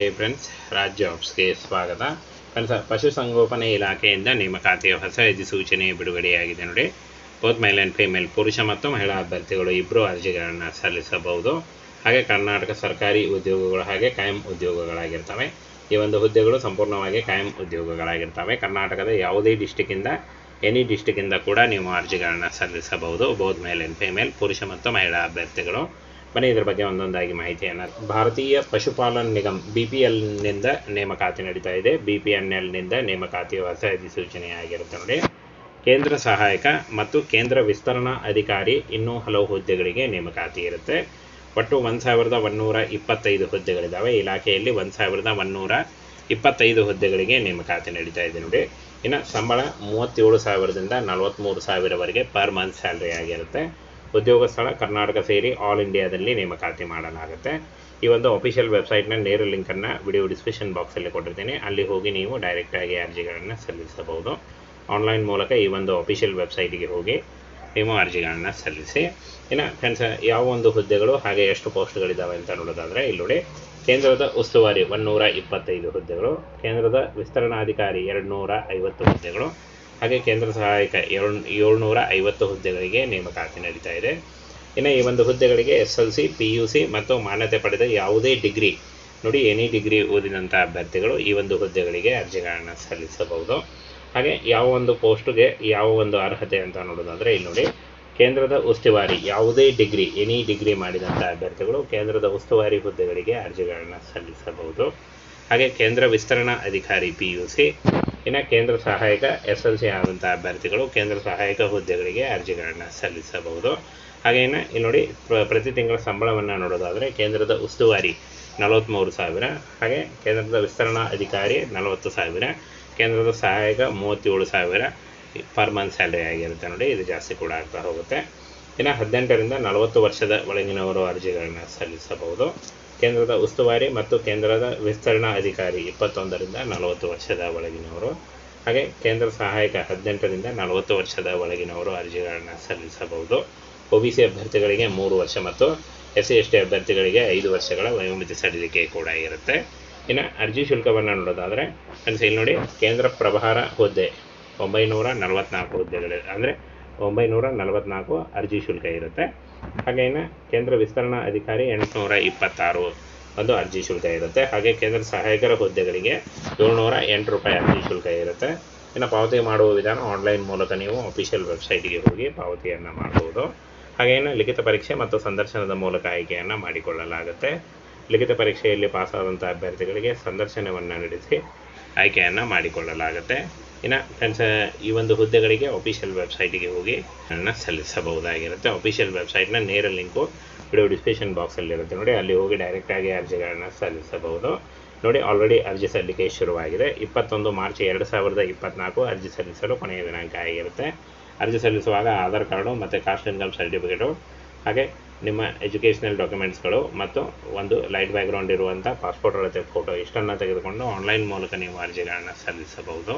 ಹೇ friends ರಾಜ್ಯ ಆಫ್ಸ್ಗೆ ಸ್ವಾಗತ friends ಪಶುಸಂಗೋಪನೆ ಇಲಾಖೆಯಿಂದ ನೇಮಕಾತಿಯ ಹೊಸ ಅಧಿಸೂಚನೆ ಬಿಡುಗಡೆಯಾಗಿದೆ ನೋಡಿ. ಬೋತ್ ಮೇಲ್ ಆ್ಯಂಡ್ ಫಿಮೇಲ್ ಪುರುಷ ಮತ್ತು ಮಹಿಳಾ ಅಭ್ಯರ್ಥಿಗಳು ಇಬ್ಬರು ಅರ್ಜಿಗಳನ್ನು ಸಲ್ಲಿಸಬಹುದು. ಹಾಗೆ ಕರ್ನಾಟಕ ಸರ್ಕಾರಿ ಉದ್ಯೋಗಗಳು ಹಾಗೆ ಕಾಯಂ ಉದ್ಯೋಗಗಳಾಗಿರ್ತವೆ. ಈ ಒಂದು ಹುದ್ದೆಗಳು ಸಂಪೂರ್ಣವಾಗಿ ಕಾಯಂ ಉದ್ಯೋಗಗಳಾಗಿರ್ತವೆ. ಕರ್ನಾಟಕದ ಯಾವುದೇ ಡಿಸ್ಟಿಕ್ಕಿಂದ ಎನಿ ಡಿಸ್ಟಿಕ್ಕಿಂದ ಕೂಡ ನೀವು ಅರ್ಜಿಗಳನ್ನು ಸಲ್ಲಿಸಬಹುದು. ಬೋತ್ ಮೇಲ್ ಆ್ಯಂಡ್ ಫಿಮೇಲ್ ಪುರುಷ ಮತ್ತು ಮಹಿಳಾ ಅಭ್ಯರ್ಥಿಗಳು. ಬನ್ನಿ ಇದರ ಬಗ್ಗೆ ಒಂದೊಂದಾಗಿ ಮಾಹಿತಿಯನ್ನು ಭಾರತೀಯ ಪಶುಪಾಲನ್ ನಿಗಮ್ ಬಿ ಪಿ ಎಲ್ನಿಂದ ನೇಮಕಾತಿ ನಡೀತಾ ಇದೆ. ಬಿ ಪಿ ಎನ್ ಎಲ್ನಿಂದ ನೇಮಕಾತಿ ಹೊಸ ಅಧಿಸೂಚನೆ ಆಗಿರುತ್ತೆ ನೋಡಿ. ಕೇಂದ್ರ ಸಹಾಯಕ ಮತ್ತು ಕೇಂದ್ರ ವಿಸ್ತರಣಾ ಅಧಿಕಾರಿ ಇನ್ನೂ ಹಲವು ಹುದ್ದೆಗಳಿಗೆ ನೇಮಕಾತಿ ಇರುತ್ತೆ. ಒಟ್ಟು ಒಂದು ಸಾವಿರದ ಒನ್ನೂರ ಇಪ್ಪತ್ತೈದು ಹುದ್ದೆಗಳಿದ್ದಾವೆ ಇಲಾಖೆಯಲ್ಲಿ ಒಂದು ಸಾವಿರದ ಒನ್ನೂರ ಇಪ್ಪತ್ತೈದು ಹುದ್ದೆಗಳಿಗೆ ನೇಮಕಾತಿ ನಡೀತಾ ಇದೆ ನೋಡಿ. ಇನ್ನು ಸಂಬಳ ಮೂವತ್ತೇಳು ಸಾವಿರದಿಂದ ನಲವತ್ತ್ಮೂರು ಸಾವಿರವರೆಗೆ ಪರ್ ಮಂತ್ ಸ್ಯಾಲ್ರಿ ಆಗಿರುತ್ತೆ. ಉದ್ಯೋಗ ಸ್ಥಳ ಕರ್ನಾಟಕ ಸೇರಿ ಆಲ್ ಇಂಡಿಯಾದಲ್ಲಿ ನೇಮಕಾತಿ ಮಾಡಲಾಗುತ್ತೆ. ಈ ಒಂದು ಅಫಿಷಿಯಲ್ ವೆಬ್ಸೈಟ್ನ ನೇರ ಲಿಂಕನ್ನು ವಿಡಿಯೋ ಡಿಸ್ಕ್ರಿಪ್ಷನ್ ಬಾಕ್ಸಲ್ಲಿ ಕೊಟ್ಟಿರ್ತೀನಿ. ಅಲ್ಲಿ ಹೋಗಿ ನೀವು ಡೈರೆಕ್ಟಾಗಿ ಅರ್ಜಿಗಳನ್ನು ಸಲ್ಲಿಸಬಹುದು. ಆನ್ಲೈನ್ ಮೂಲಕ ಈ ಒಂದು ಅಫಿಷಿಯಲ್ ವೆಬ್ಸೈಟಿಗೆ ಹೋಗಿ ನೀವು ಅರ್ಜಿಗಳನ್ನು ಸಲ್ಲಿಸಿ. ಇನ್ನು ಫ್ರೆಂಡ್ಸ್ ಯಾವ ಒಂದು ಹುದ್ದೆಗಳು ಹಾಗೆ ಎಷ್ಟು ಪೋಸ್ಟ್ಗಳಿದ್ದಾವೆ ಅಂತ ನೋಡೋದಾದರೆ, ಇಲ್ಲಿ ನೋಡಿ, ಕೇಂದ್ರದ ಉಸ್ತುವಾರಿ ಒನ್ನೂರ ಇಪ್ಪತ್ತೈದು ಹುದ್ದೆಗಳು, ಕೇಂದ್ರದ ವಿಸ್ತರಣಾಧಿಕಾರಿ ಎರಡು ನೂರ ಐವತ್ತು ಹುದ್ದೆಗಳು ಹಾಗೆ ಕೇಂದ್ರ ಸಹಾಯಕ ಏಳು ಏಳ್ನೂರ ಐವತ್ತು ಹುದ್ದೆಗಳಿಗೆ ನೇಮಕಾತಿ ನಡೀತಾ ಇದೆ. ಇನ್ನು ಈ ಒಂದು ಹುದ್ದೆಗಳಿಗೆ S L C, P U C ಮತ್ತು ಮಾನ್ಯತೆ ಪಡೆದ ಯಾವುದೇ ಡಿಗ್ರಿ, ನೋಡಿ, ಎನಿ ಡಿಗ್ರಿ ಓದಿದಂಥ ಅಭ್ಯರ್ಥಿಗಳು ಈ ಒಂದು ಹುದ್ದೆಗಳಿಗೆ ಅರ್ಜಿಗಳನ್ನು ಸಲ್ಲಿಸಬಹುದು. ಹಾಗೆ ಯಾವ ಒಂದು ಪೋಸ್ಟ್ಗೆ ಯಾವ ಒಂದು ಅರ್ಹತೆ ಅಂತ ನೋಡೋದಾದರೆ, ಇಲ್ಲಿ ನೋಡಿ, ಕೇಂದ್ರದ ಉಸ್ತುವಾರಿ, ಯಾವುದೇ ಡಿಗ್ರಿ, ಎನಿ ಡಿಗ್ರಿ ಮಾಡಿದಂಥ ಅಭ್ಯರ್ಥಿಗಳು ಕೇಂದ್ರದ ಉಸ್ತುವಾರಿ ಹುದ್ದೆಗಳಿಗೆ ಅರ್ಜಿಗಳನ್ನು ಸಲ್ಲಿಸಬಹುದು. ಹಾಗೆ ಕೇಂದ್ರ ವಿಸ್ತರಣಾ ಅಧಿಕಾರಿ, ಪಿ ಯು ಸಿ ಇನ್ನು ಕೇಂದ್ರ ಸಹಾಯಕ ಎಸ್ ಎಲ್ ಸಿ ಆದಂಥ ಅಭ್ಯರ್ಥಿಗಳು ಕೇಂದ್ರ ಸಹಾಯಕ ಹುದ್ದೆಗಳಿಗೆ ಅರ್ಜಿಗಳನ್ನು ಸಲ್ಲಿಸಬಹುದು. ಹಾಗೆ ಇನ್ನು ಇಲ್ಲಿ ನೋಡಿ ಪ್ರ- ಪ್ರತಿ ತಿಂಗಳ ಸಂಬಳವನ್ನು ನೋಡೋದಾದರೆ ಕೇಂದ್ರದ ಉಸ್ತುವಾರಿ ನಲವತ್ತ್ಮೂರು ಸಾವಿರ, ಹಾಗೆ ಕೇಂದ್ರದ ವಿಸ್ತರಣಾ ಅಧಿಕಾರಿ ನಲವತ್ತು ಸಾವಿರ, ಕೇಂದ್ರದ ಸಹಾಯಕ ಮೂವತ್ತೇಳು ಸಾವಿರ ಪರ್ ಮಂತ್ ಸ್ಯಾಲ್ರಿ ಆಗಿರುತ್ತೆ ನೋಡಿ, ಇದು ಜಾಸ್ತಿ ಕೂಡ ಆಗ್ತಾ ಹೋಗುತ್ತೆ. ಇನ್ನು ಹದಿನೆಂಟರಿಂದ ನಲವತ್ತು ವರ್ಷದ ಒಳಗಿನವರು ಅರ್ಜಿಗಳನ್ನು ಸಲ್ಲಿಸಬಹುದು. ಕೇಂದ್ರದ ಉಸ್ತುವಾರಿ ಮತ್ತು ಕೇಂದ್ರದ ವಿಸ್ತರಣಾ ಅಧಿಕಾರಿ ಇಪ್ಪತ್ತೊಂದರಿಂದ ನಲವತ್ತು ವರ್ಷದ ಒಳಗಿನವರು. ಹಾಗೆ ಕೇಂದ್ರ ಸಹಾಯಕ ಹದಿನೆಂಟರಿಂದ ನಲವತ್ತು ವರ್ಷದ ಒಳಗಿನವರು ಅರ್ಜಿಗಳನ್ನು ಸಲ್ಲಿಸಬಹುದು. ಒ ಬಿ ಸಿ ಅಭ್ಯರ್ಥಿಗಳಿಗೆ ಮೂರು ವರ್ಷ ಮತ್ತು ಎಸ್ ಸಿ ಎಸ್ ಟಿ ಅಭ್ಯರ್ಥಿಗಳಿಗೆ ಐದು ವರ್ಷಗಳ ವಯೋಮಿತಿ ಸಡಿಲಿಕೆ ಕೂಡ ಇರುತ್ತೆ. ಇನ್ನು ಅರ್ಜಿ ಶುಲ್ಕವನ್ನು ನೋಡೋದಾದರೆ ಫ್ರೆಂಡ್ಸ್ ಇಲ್ಲಿ ನೋಡಿ, ಕೇಂದ್ರ ಪ್ರಭಾರ ಹುದ್ದೆ ಒಂಬೈನೂರ ನಲವತ್ತ್ನಾಲ್ಕು ಹುದ್ದೆಗಳು ಅಂದರೆ ಒಂಬೈನೂರ ನಲವತ್ತ್ನಾಲ್ಕು ಅರ್ಜಿ ಶುಲ್ಕ ಇರುತ್ತೆ. ಹಾಗೇನೆ ಕೇಂದ್ರ ವಿಸ್ತರಣಾ ಅಧಿಕಾರಿ ಎಂಟುನೂರ ಇಪ್ಪತ್ತಾರು ಒಂದು ಅರ್ಜಿ ಶುಲ್ಕ ಇರುತ್ತೆ. ಹಾಗೆ ಕೇಂದ್ರ ಸಹಾಯಕರ ಹುದ್ದೆಗಳಿಗೆ ಏಳ್ನೂರ ಎಂಟು ರೂಪಾಯಿ ಅರ್ಜಿ ಶುಲ್ಕ ಇರುತ್ತೆ. ಇನ್ನು ಪಾವತಿ ಮಾಡುವ ವಿಧಾನ ಆನ್ಲೈನ್ ಮೂಲಕ ನೀವು ಅಫಿಷಿಯಲ್ ವೆಬ್ಸೈಟಿಗೆ ಹೋಗಿ ಪಾವತಿಯನ್ನು ಮಾಡಬಹುದು ಹಾಗೇನ ಲಿಖಿತ ಪರೀಕ್ಷೆ ಮತ್ತು ಸಂದರ್ಶನದ ಮೂಲಕ ಆಯ್ಕೆಯನ್ನು ಮಾಡಿಕೊಳ್ಳಲಾಗುತ್ತೆ. ಲಿಖಿತ ಪರೀಕ್ಷೆಯಲ್ಲಿ ಪಾಸಾದಂಥ ಅಭ್ಯರ್ಥಿಗಳಿಗೆ ಸಂದರ್ಶನವನ್ನು ನಡೆಸಿ ಆಯ್ಕೆಯನ್ನು ಮಾಡಿಕೊಳ್ಳಲಾಗುತ್ತೆ. ಇನ್ನು ಫ್ರೆಂಡ್ಸ್ ಈ ಒಂದು ಹುದ್ದೆಗಳಿಗೆ ಅಫಿಷಿಯಲ್ ವೆಬ್ಸೈಟಿಗೆ ಹೋಗಿ ಅದನ್ನು ಸಲ್ಲಿಸಬಹುದಾಗಿರುತ್ತೆ. ಅಫಿಷಿಯಲ್ ವೆಬ್ಸೈಟ್ನ ನೇರ ಲಿಂಕು ವಿಡಿಯೋ ಡಿಸ್ಕ್ರಿಪ್ಷನ್ ಬಾಕ್ಸಲ್ಲಿರುತ್ತೆ ನೋಡಿ, ಅಲ್ಲಿ ಹೋಗಿ ಡೈರೆಕ್ಟಾಗಿ ಅರ್ಜಿಗಳನ್ನು ಸಲ್ಲಿಸಬಹುದು. ನೋಡಿ ಆಲ್ರೆಡಿ ಅರ್ಜಿ ಸಲ್ಲಿಕೆ ಶುರುವಾಗಿದೆ. ಇಪ್ಪತ್ತೊಂದು ಮಾರ್ಚ್ ಎರಡು ಸಾವಿರದ ಇಪ್ಪತ್ತ್ನಾಲ್ಕು ಅರ್ಜಿ ಸಲ್ಲಿಸಲು ಕೊನೆಯ ದಿನಾಂಕ ಆಗಿರುತ್ತೆ. ಅರ್ಜಿ ಸಲ್ಲಿಸುವಾಗ ಆಧಾರ್ ಕಾರ್ಡು ಮತ್ತು ಕಾಸ್ಟ್ ಇನ್ಕಮ್ ಸರ್ಟಿಫಿಕೇಟು ಹಾಗೆ ನಿಮ್ಮ ಎಜುಕೇಷನಲ್ ಡಾಕ್ಯುಮೆಂಟ್ಸ್ಗಳು ಮತ್ತು ಒಂದು ಲೈಟ್ ಬ್ಯಾಕ್ಗ್ರೌಂಡ್ ಇರುವಂಥ ಪಾಸ್ಪೋರ್ಟ್ ಅಳತೆ ಫೋಟೋ ಇಷ್ಟನ್ನು ತೆಗೆದುಕೊಂಡು ಆನ್ಲೈನ್ ಮೂಲಕ ನೀವು ಅರ್ಜಿಗಳನ್ನು ಸಲ್ಲಿಸಬಹುದು.